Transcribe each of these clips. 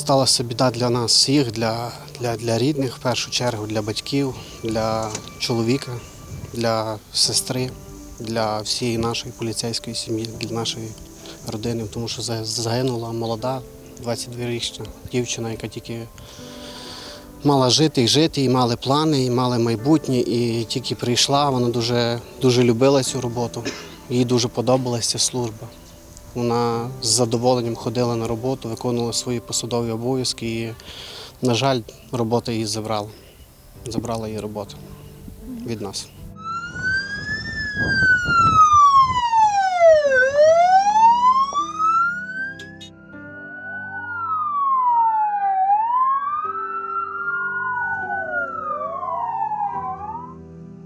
сталася біда для нас всіх, для, для, для рідних в першу чергу, для батьків, для чоловіка, для сестри, для всієї нашої поліцейської сім'ї, для нашої родини, тому що загинула молода, 22-річна дівчина, яка тільки мала жити і жити, і мали плани, і мали майбутнє. І тільки прийшла, вона дуже, дуже любила цю роботу. Їй дуже подобалася служба. Вона з задоволенням ходила на роботу, виконувала свої посадові обов'язки. І, на жаль, робота її забрала. Забрала її роботу від нас.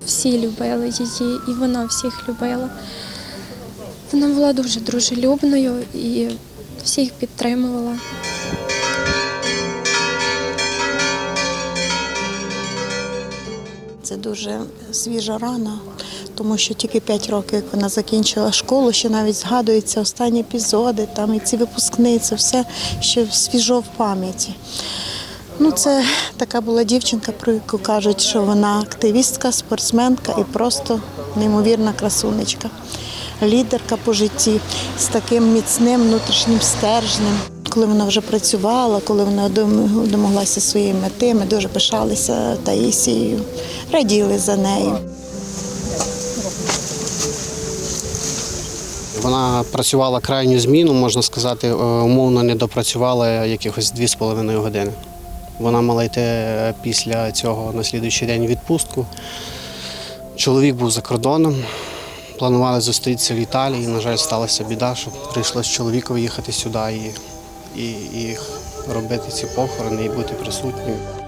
Всі любили її, і вона всіх любила. Вона була дуже дружелюбною і всіх підтримувала. Це дуже свіжа рана, тому що тільки 5 років, як вона закінчила школу, ще навіть згадуються останні епізоди, там і ці випускні, це все ще свіжо в пам'яті. Ну, це така була дівчинка, про яку кажуть, що вона активістка, спортсменка і просто неймовірна красунечка. Лідерка по житті з таким міцним внутрішнім стержнем. Коли вона вже працювала, коли вона домоглася своєї мети, ми дуже пишалися Таїсією, раділи за нею. Вона працювала крайню зміну, можна сказати, е, умовно не допрацювала якихось 2,5 години. Вона мала йти е, після цього на слідуючий день відпустку. Чоловік був за кордоном, планували зустрітися в Італії. На жаль, сталася біда, що прийшлося чоловікові їхати сюди і, і, і робити ці похорони і бути присутнім.